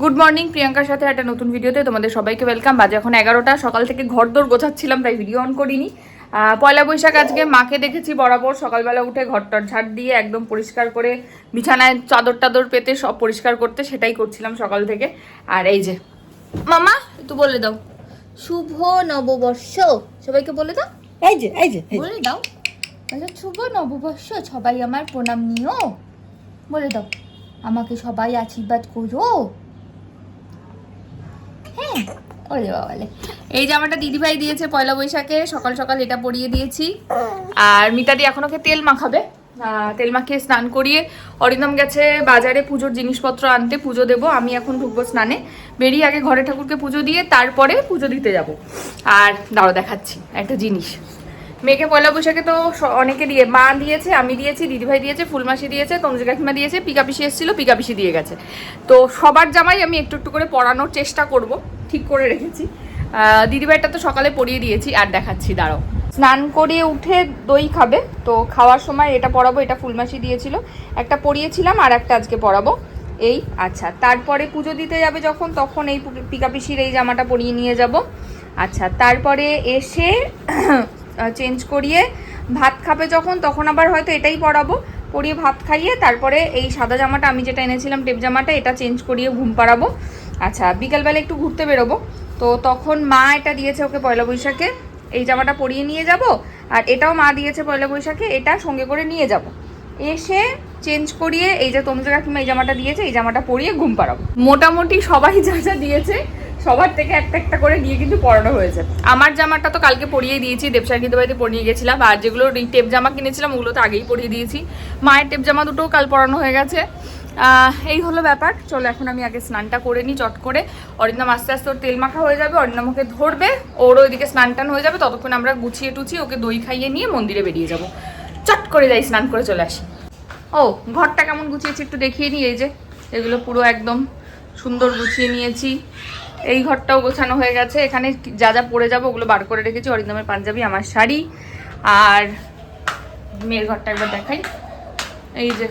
Good morning প্রিয়াঙ্কার সাথে একটা নতুন ভিডিওতে তোমাদের সবাইকে ওয়েলকাম বাজে এখন এগারোটা সকাল থেকে ঘর দৌড় গোছাচ্ছিলাম তাই ভিডিও অন করিনি। পয়লা বৈশাখ আজকে মাকে দেখেছি বরাবর সকালবেলা উঠে ঘরটর ঝাড় দিয়ে একদম পরিষ্কার করে বিছানায় চাদর টাদর পেতে সব পরিষ্কার করতে সেটাই করছিলাম সকাল থেকে। আর এই যে মামা একটু বলে দাও। শুভ নববর্ষ সবাইকে বলে দাও। এই যে এই যে বলে দাও। বলে শুভ নববর্ষ সবাই আমার প্রণাম নিও। বলে দাও আমাকে সবাই আশীর্বাদ করো। এই জামাটা দিদিভাই দিয়েছে পয়লা বৈশাখে, সকাল সকাল এটা পরিয়ে দিয়েছি। আর মিতাদি এখন ওকে তেল মাখাবে? তেল মাখিয়ে স্নান করিয়ে অরিন্দম গেছে বাজারে পুজোর জিনিসপত্র আনতে, পুজো দেবো। আমি এখন ঢুকবো স্নানে। বেরিয়ে আগে ঘরে ঠাকুরকে পুজো দিয়ে তারপরে পুজো দিতে যাব। আর দাঁড়ো দেখাচ্ছি একটা জিনিস। মেয়েকে পয়লা বৈশাখে তো অনেকে দিয়ে মা দিয়েছে, আমি দিয়েছি, দিদিভাই দিয়েছে, ফুলমাসি দিয়েছে তঞ্জু কাকিমা দিয়েছে পিকা পিসি এসেছিল পিকা পিসি দিয়ে গেছে। তো সবার জামাই আমি একটু একটু করে পরানোর চেষ্টা করব। ঠিক করে রেখেছি। দিদিভাইটা তো সকালে পরিয়ে দিয়েছি, আর দেখাচ্ছি, দাঁড়াও। স্নান করিয়ে উঠে দই খাবে, তো খাওয়ার সময় এটা পরাবো, এটা ফুলমাসি দিয়েছিল। একটা পরিয়েছিলাম, আর একটা আজকে পরাবো। এই আচ্ছা তারপরে পুজো দিতে যাবে যখন, তখন এই পিকা পিসির এই জামাটা পরিয়ে নিয়ে যাব। আচ্ছা তারপরে এসে চেঞ্জ করিয়ে ভাত খাবে যখন, তখন আবার হয়তো এটাই পরাবো। পরিয়ে ভাত খাইয়ে তারপরে এই সাদা জামাটা আমি যেটা এনেছিলাম, টেপ জামাটা, এটা চেঞ্জ করিয়ে ঘুম পাড়াবো। আচ্ছা বিকালবেলা একটু ঘুরতে বেরোবো। তো তখন মা এটা দিয়েছে ওকে পয়লা বৈশাখে। এই জামাটা পরিয়ে নিয়ে যাব আর এটাও মা দিয়েছে পয়লা বৈশাখে, এটা সঙ্গে করে নিয়ে যাব। এসে চেঞ্জ করিয়ে এই যে তনুজা কাকিমা এই জামাটা দিয়েছে, এই জামাটা পরিয়ে ঘুম পাড়াবো। মোটামুটি সবাই যা যা দিয়েছে সবার থেকে একটা একটা করে নিয়ে কিন্তু পরানো হয়েছে। আমার জামাটা তো কালকে পরিয়ে দিয়েছি দেবসাকিতে বাড়িতে পরিয়ে গেছিলাম। আর যেগুলো টেপ জামা কিনেছিলাম, ওগুলো তো আগেই পরিয়ে দিয়েছি। মায়ের টেপ জামা দুটোও কাল পরানো হয়ে গেছে। এই হলো ব্যাপার। চলো, এখন আমি আগে স্নানটা করে নিই চট করে। অরিন্দম আস্তে আস্তে ওর তেল মাখা হয়ে যাবে অরিন্দম ওকে ধরবে। ওর ওইদিকে স্নান টান হয়ে যাবে। ততক্ষণ আমরা গুছিয়ে টুছিয়ে ওকে দই খাইয়ে নিয়ে মন্দিরে বেরিয়ে যাব। চট করে যাই, স্নান করে চলে আসি। ও, ঘরটা কেমন গুছিয়েছি একটু দেখিয়ে নিই, এই যে। এগুলো পুরো একদম সুন্দর গুছিয়ে নিয়েছি। এই ঘরটাও গোছানো হয়ে গেছে। এখানে যা যা পরে যাব ওগুলো বার করে রেখেছি। অরিন্দমের পাঞ্জাবি, আমার শাড়ি আর মেয়ের ঘরটা একবার দেখাই। এই যে,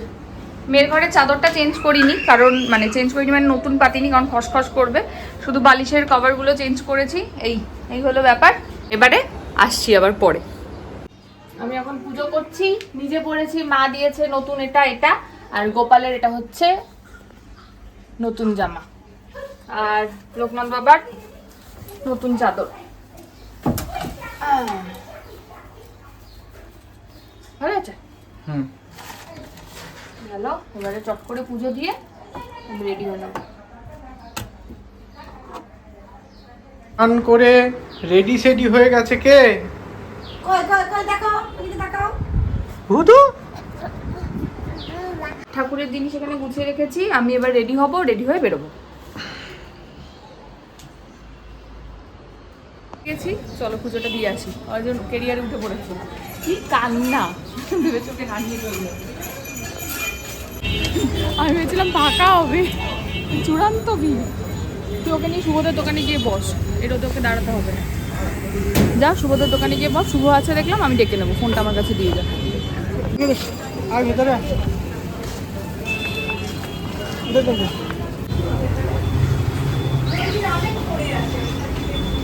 মেয়ের ঘরের চাদরটা চেঞ্জ করিনি, কারণ মানে চেঞ্জ করিনি মানে নতুন পাতিনি, কারণ খসখস করবে। শুধু বালিশের কভারগুলো চেঞ্জ করেছি। এই এই হলো ব্যাপার। এবারে আসছি আবার পরে। আমি এখন পুজো করছি। নিজে পড়েছি, মা দিয়েছে নতুন এটা এটা, আর গোপালের এটা হচ্ছে নতুন জামা। আর লোকনাথ বাবার নতুন চাদর। ভালো আছে হুম। ভালো এবারে চট করে পুজো দিয়ে রেডি হয়ে নেব। স্নান করে রেডি সেডি হয়ে গেছে কে? কই কই কই দেখো এদিকে তাকাও ভুতু? ঠাকুরের জিনিস এখানে গুছিয়ে রেখেছি আমি এবার রেডি হব রেডি হয়ে বেরোবো গেছি চলো পুজোটা দিয়ে আসি। জন্য কেরিয়ারে উঠে পড়েছে। কি কান্না। ভেবে চোখে হারিয়ে চলবে আমি ভেবেছিলাম ফাঁকা হবে। চূড়ান্ত ভিড় তুই ওকে নিয়ে শুভদের দোকানে গিয়ে বস। এটা তোকে দাঁড়াতে হবে না। যা শুভদের দোকানে গিয়ে বস। শুভ আছে দেখলাম আমি ডেকে নেব। ফোনটা আমার কাছে দিয়ে যা। আর ভেতরে?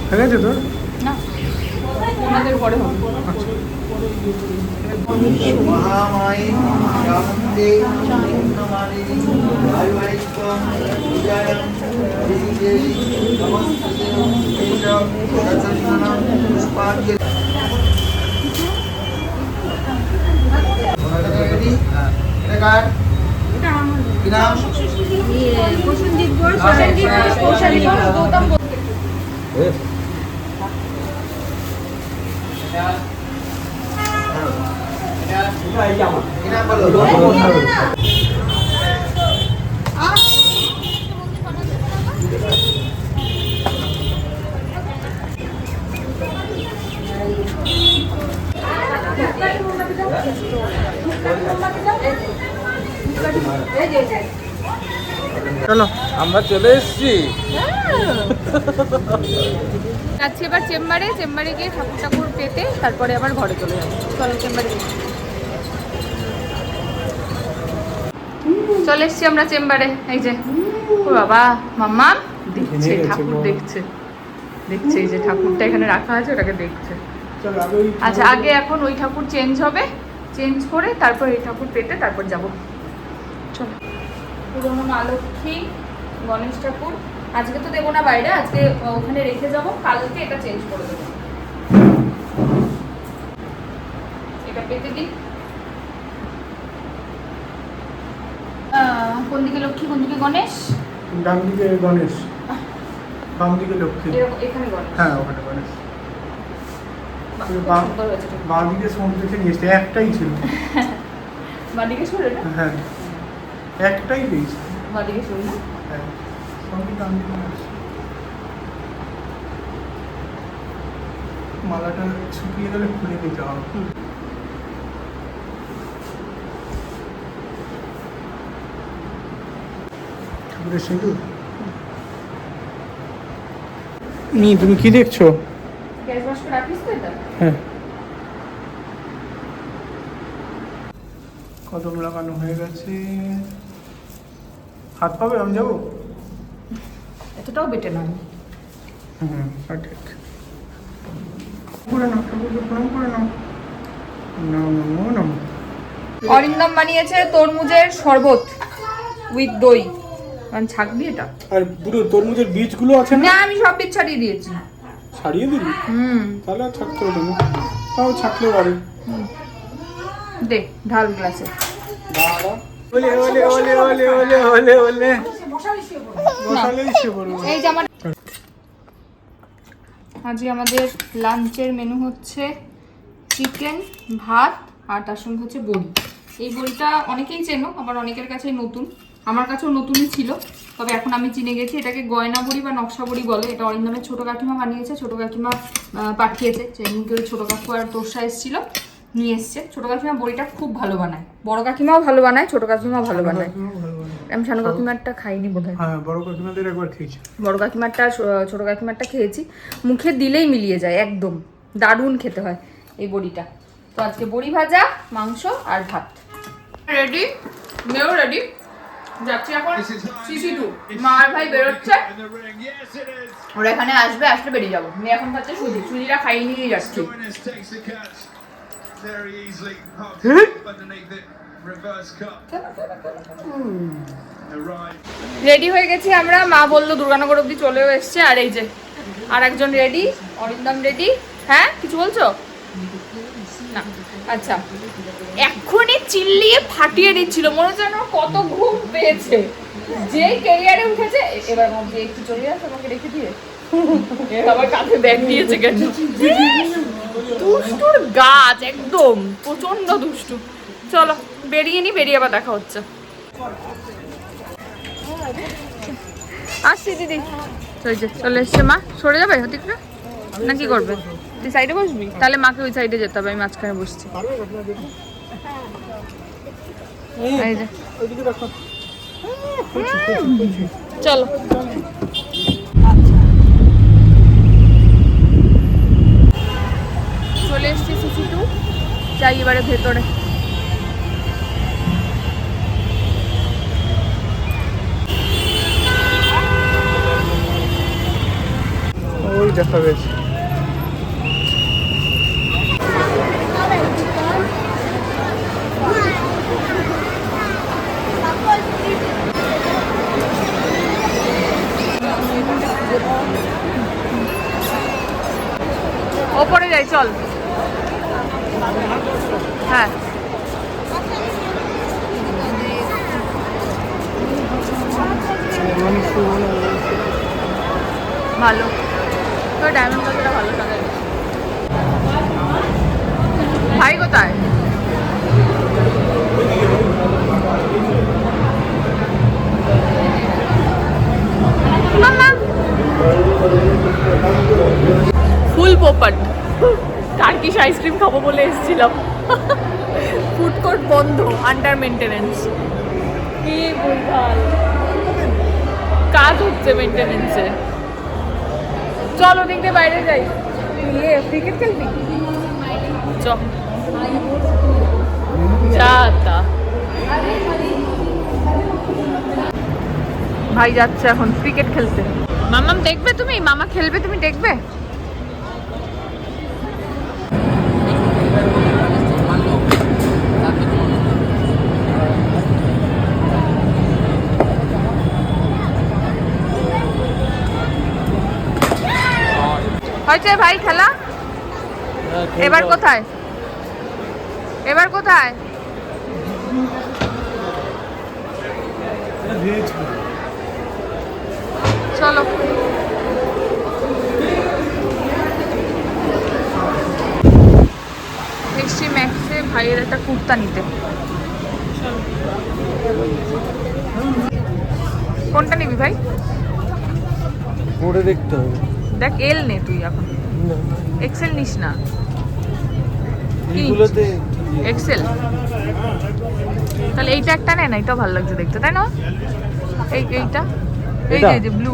হয়ে গেছে তোর? ওনাদের পরে হবে মহামায়ী চামুণ্ডে পূর্ণমালিনী বায়ুবাহিকম পূজায়ম দেবী গৌতম ঘোষ। চলো আমরা চলে এসেছি। যাচ্ছি এবার চেম্বারে চেম্বারে গিয়ে ঠাকুর ঠাকুর পেতে তারপরে আবার ঘরে চলে যাব। চলো চেম্বারে চলে এসছি আমরা চেম্বারে এই যে। ও বাবা মাম্মা দেখছে ঠাকুর দেখছে। দেখছে এই যে ঠাকুরটা এখানে রাখা আছে ওটাকে দেখছে। চল আচ্ছা আগে এখন ওই ঠাকুর চেঞ্জ হবে। চেঞ্জ করে তারপর এই ঠাকুর পেতে তারপর যাব। চলো। পুরোনো মা লক্ষ্মী গণেশ ঠাকুর। আজকে তো দেবো না বাইরে আজকে ওখানে রেখে যাব কালকে এটা চেঞ্জ করে দেবো। এটা পেতে আহ, কোন দিকে লক্ষ্মী কোন দিকে গণেশ? ডান দিকে গণেশ। বাম দিকে লক্ষ্মী। এখানে গণেশ। হ্যাঁ ওখানে গণেশ। বাঁ দিকে সমুদ্র থেকে এসছে একটাই ছিল। বাদিকে সরে না হ্যাঁ একটাই পেয়েছি। বাদিকে সরে না? হ্যাঁ। সঙ্গে ডান দিকে গণেশ। মালাটা শুকিয়ে গেলে খুলে নিতে হবে। ঠাকুরের সিঁদুর তুমি কি দেখছ? হ্যাঁ। কদম লাগানো হয়ে গেছে। হাত পাবে? আমি যাব? এতটাও বেটে হুম করে নাও করে অরিন্দম বানিয়েছে তরমুজের শরবত উইথ দই। কারণ ছাকবি এটা। আর পুরো তরমুজের বীজগুলো আছে না? না আমি সব বীজ ছাড়িয়ে দিয়েছি। ছাড়িয়ে দিবি? হুম। তাহলে আর ছাড়তে হবে না। তাও ছাড়লেও পারে দে ঢাল গ্লাসে। ওলে ওলে ওলে ওলে ওলে ওলে ওলে। এই যে আমার আজকে আমাদের লাঞ্চের মেনু হচ্ছে চিকেন ভাত আর তার সঙ্গে হচ্ছে বড়ি। এই বড়িটা অনেকেই চেনো আবার অনেকের কাছেই নতুন। আমার কাছেও নতুনই ছিল তবে এখন আমি চিনে গেছি এটাকে গয়না বড়ি বা নকশা বড়ি বলে। এটা অরিন্দমের ছোটো কাকিমা বানিয়েছে ছোটো কাকিমা পাঠিয়েছে। যেদিনকে ওই ছোটো কাকু আর তোষা এসেছিল নিয়ে এসছে। ছোটো কাকিমা বড়িটা খুব ভালো বানায়। বড় কাকিমাও ভালো বানায় ছোটো কাকিমাও ভালো বানায়। আমি সানু কাকিমারটা খাইনি বোধ হ্যাঁ বড় কাকিমাদের একবার খেয়েছি। বড় কাকিমারটা ছোট কাকিমারটা খেয়েছি। মুখে দিলেই মিলিয়ে যায় একদম। দারুণ খেতে হয় এই বড়িটা। তো আজকে বড়ি ভাজা মাংস আর ভাত। রেডি মেয়েও রেডি যাচ্ছি এখন সিসি টু মা আর ভাই বেরোচ্ছে. ওরা এখানে আসবে আসলে বেরিয়ে যাব। মেয়ে এখন খাচ্ছে সুজি। সুজিটা খাইয়ে নিয়ে যাচ্ছি। Parks Hmm? রেডি হয়ে গেছি আমরা। মা বলল দুর্গানগর অব্দি চলেও এসছে। আর এই যে আর একজন রেডি অরিন্দম রেডি হ্যাঁ কিছু বলছো? না। আচ্ছা। এক্ষুনি চিল্লিয়ে ফাটিয়ে দিচ্ছিল। মনে হচ্ছে ওর কত ঘুম পেয়েছে। যে ক্যারিয়ারে উঠেছে এবার ভাবছি একটু চলে যাচ্ছে আমাকে রেখে দিয়ে। ব্যাগ দিয়েছে কেন? দুষ্টুর গাছ একদম। প্রচণ্ড দুষ্টু। চলো। বেরিয়ে নি বেরিয়ে আবার দেখা হচ্ছে। আসছি দিদি। ওই যে চলে এসছে মা। সরে যাবে হতিকটা না কি করবে? তুই সাইডে বসবি? তাহলে মাকে ওই সাইডে যেতে হবে আমি মাঝখানে বসছি। চলো। চলে এসছি সিসি টু। যাই এবারে ভেতরে। দেখা গেছে ওপরে যাই চল। হ্যাঁ। ভালো। ডায়মন্ড কতটা ভালো ভাই কোথায়? ফুল পোপাট। টার্কিশ আইসক্রিম খাব বলে এসেছিলাম। ফুড কোর্ট বন্ধ আন্ডার মেনটেনেন্স কি ভুলভাল কাজ হচ্ছে মেনটেনেন্সে চল ওদিক বাইরে যাই। ইয়ে ক্রিকেট খেলবি? চ। ভাই যাচ্ছে এখন ক্রিকেট খেলতে। মামাম দেখবে তুমি? মামা খেলবে, তুমি দেখবে? হয়েছে ভাই খেলা? এবার কোথায়? এবার কোথায়? চলো। এসছি ম্যাক্সে ভাইয়ের একটা কুর্তা নিতে। কোনটা নিবি ভাই? পরে দেখতে হবে। দেখ এল নে তুই এখন। এক্সেল নিস না। এক্সেল তাহলে এইটা একটা নেয় না এটাও ভালো লাগছে দেখতে তাই না? এই এইটা? এই যে, যে ব্লু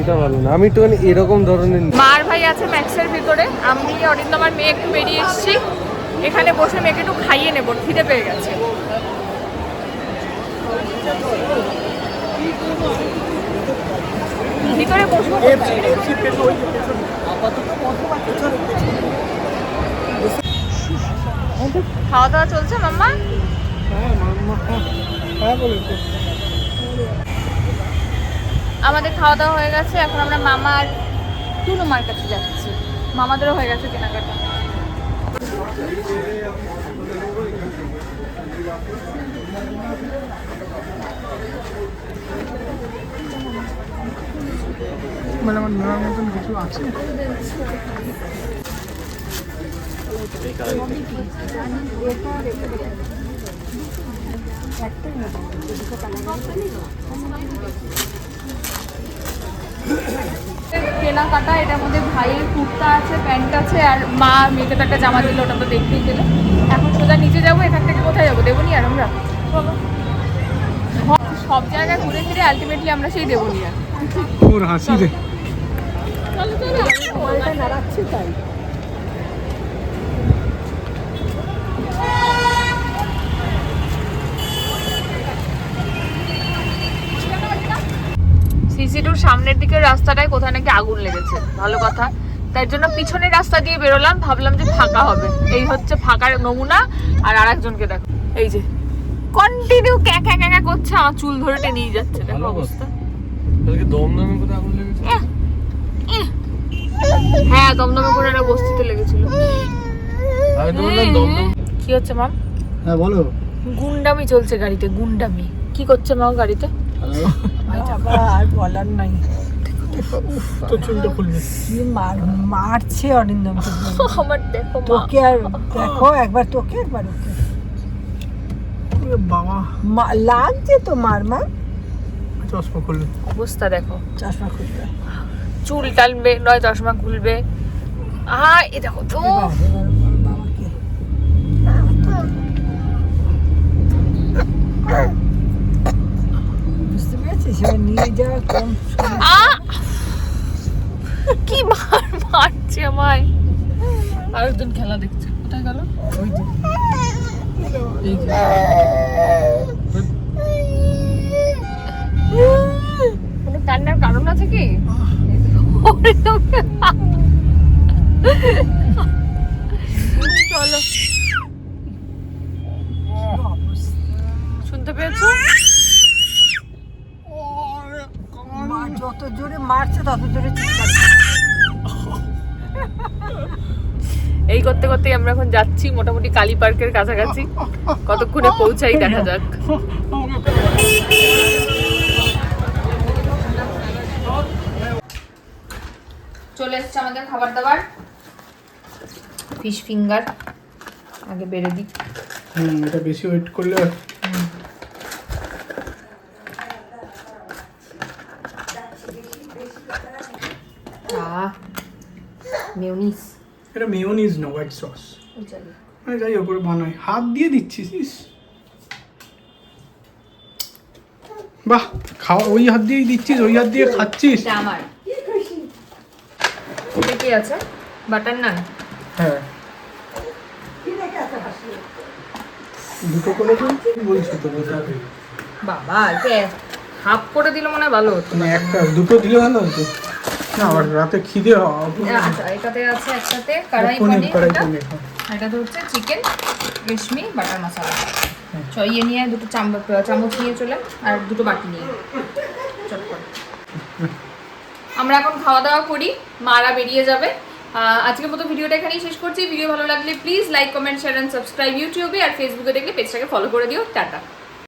এটা ভালো না। আমি একটুখানি এরকম ধরনের। মার ভাই আছে ম্যাক্সের ভিতরে। আমি অরিন্দমার মেয়ে একটু বেরিয়ে এসেছি। এখানে বসে মেয়েকে একটু খাইয়ে নেব খিদে পেয়ে গেছে। ভিতরে বসবো খাওয়া দাওয়া চলছে মাম্মা? আমাদের খাওয়া দাওয়া হয়ে গেছে এখন আমরা মামা আর টুনু মার কাছে যাচ্ছি। মামাদেরও হয়ে গেছে কেনাকাটা। মানে কেনাকাটা, এটার মধ্যে ভাইয়ের কুর্তা আছে, প্যান্ট আছে, আর মা মেয়েকে একটা জামা দিল, ওটা তো দেখতেই পেলে। এখন সোজা নিচে যাব এখান থেকে কোথায় যাব? দেবনি আর আমরা। সব জায়গায় ঘুরে ফিরে আলটিমেটলি আমরা সেই দেবনি আর। ওর হাসি রে। সিসি টুর সামনের দিকের রাস্তাটায় কোথায় নাকি আগুন লেগেছে? ভালো কথা। তাই জন্য পিছনের রাস্তা দিয়ে বেরোলাম ভাবলাম যে ফাঁকা হবে। এই হচ্ছে ফাঁকার নমুনা আর আরেকজনকে দেখো। এই যে কন্টিনিউ ক্যাকা ক্যাকা করছে আমার চুল ধরে টেনে যাচ্ছে দেখো অবস্থা। দমদমে কোথায় আগুন লেগেছে? এহ, এহ। হ্যাঁ দমদমে করে একটা বস্তিতে লেগেছিল। কি হচ্ছে মাম? হ্যাঁ বলো। গুন্ডামি চলছে গাড়িতে গুন্ডামি। কি করছে মাও গাড়িতে? আর বলার নাই। তো চুলটা খুলবে কি মার মারছে অরিন্দমকে আমার দেখো তোকে আর দেখো একবার তোকে একবার ওকে। বাবা। মা- লাগছে তো মার মা। চশমা খুলবে অবস্থা দেখো। চশমা খুলবে। চুল টানবে নয় চশমা খুলবে। আ এ দেখো তো। বুঝতে পেরেছিস? এবার নিয়ে যাওয়া কম সময়। আ কি মার মারছে আমায় আরেকজন খেলা দেখছে। কোথায় গেল? ওই যে। কোনো কান্নার কারণ আছে কি? চলো। শুনতে পেয়েছ? যত জোরে মারছে তত জোরে চিৎকার এই করতে করতে আমরা এখন যাচ্ছি মোটামুটি কালী পার্কের কাছাকাছি। কতক্ষণে পৌঁছাই দেখা যাক। চলে এসছে আমাদের খাবার দাবার। Fish finger. আগে বেড়ে দিই। হুম এটা বেশি ওয়েট করলে আহ মেউনিস এটা মেয়োনিজ না হোয়াইট সস মানে যাই হোক বানাই। হাত দিয়ে দিচ্ছিস ইস। বাহ খাওয়া ওই হাত দিয়েই দিচ্ছিস ওই হাত দিয়ে খাচ্ছিস। আমার। এটা কি আছে? বাটার নান? হ্যাঁ। দুটো করে বলছি তো বাবা হাফ করে দিলে মনে হয় ভালো হতো। মানে একটা দুটো দিলে ভালো হতো? না আবার রাতে খিদে আচ্ছা এটাতে আছে একটাতে কড়াই পনির পনির এটা। পনির হ্যাঁ। হচ্ছে চিকেন রেশমি বাটার মশলা। চ ইয়ে নিয়ে দুটো চামচ চামচ নিয়ে চলে আর দুটো বাটি নিয়ে। চটপট আমরা এখন খাওয়া দাওয়া করি মারা বেরিয়ে যাবে। আজকের মতো ভিডিওটা এখানেই শেষ করছি। ভিডিও ভালো লাগলে please like comment share and subscribe ইউটিউবে আর ফেসবুকে দেখলে পেজটাকে ফলো করে দিও। টাটা।